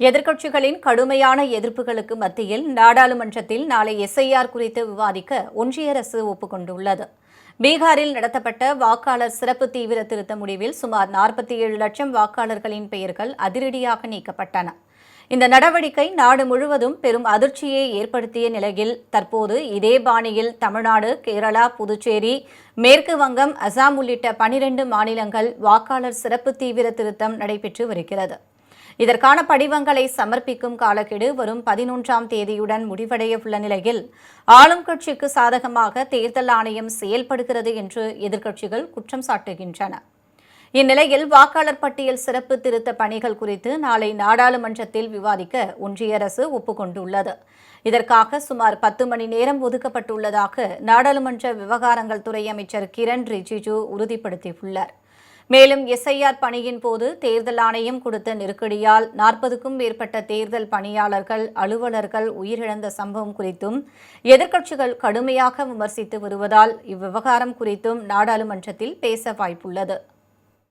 எதிர்க்கட்சிகளின் கடுமையான எதிர்ப்புகளுக்கு மத்தியில் நாடாளுமன்றத்தில் நாளை எஸ்ஐஆர் குறித்து விவாதிக்க ஒன்றிய அரசு ஒப்புக்கொண்டுள்ளது. பீகாரில் நடத்தப்பட்ட வாக்காளர் சிறப்பு தீவிர திருத்த முடிவில் சுமார் நாற்பத்தி ஏழு லட்சம் வாக்காளர்களின் பெயர்கள் அதிரடியாக நீக்கப்பட்டன. இந்த நடவடிக்கை நாடு முழுவதும் பெரும் அதிர்ச்சியை ஏற்படுத்திய நிலையில் தற்போது இதே பாணியில் தமிழ்நாடு கேரளா புதுச்சேரி மேற்கு வங்கம் அசாம் உள்ளிட்ட பனிரெண்டு மாநிலங்கள் வாக்காளர் சிறப்பு தீவிர திருத்தம் நடைபெற்று வருகிறது. இதற்கான படிவங்களை சமர்ப்பிக்கும் காலக்கெடு வரும் பதினொன்றாம் தேதியுடன் முடிவடைய உள்ள நிலையில் ஆளும் கட்சிக்கு சாதகமாக தேர்தல் ஆணையம் செயல்படுகிறது என்று எதிர்க்கட்சிகள் குற்றம் சாட்டுகின்றன. இந்நிலையில் வாக்காளர் பட்டியல் சிறப்பு திருத்த பணிகள் குறித்து நாளை நாடாளுமன்றத்தில் விவாதிக்க ஒன்றிய அரசு ஒப்புக்கொண்டுள்ளது. இதற்காக சுமார் பத்து மணி நேரம் ஒதுக்கப்பட்டுள்ளதாக நாடாளுமன்ற விவகாரங்கள் துறை அமைச்சர் கிரண் ரிஜிஜு உறுதிப்படுத்தியுள்ளார். மேலும் எஸ்ஐஆர் பணியின் போது தேர்தல் ஆணையம் கொடுத்த நெருக்கடியால் நாற்பதுக்கும் மேற்பட்ட தேர்தல் பணியாளர்கள் அலுவலர்கள் உயிரிழந்த சம்பவம் குறித்தும் எதிர்க்கட்சிகள் கடுமையாக விமர்சித்து வருவதால் இவ்விவகாரம் குறித்தும் நாடாளுமன்றத்தில் பேச வாய்ப்புள்ளது.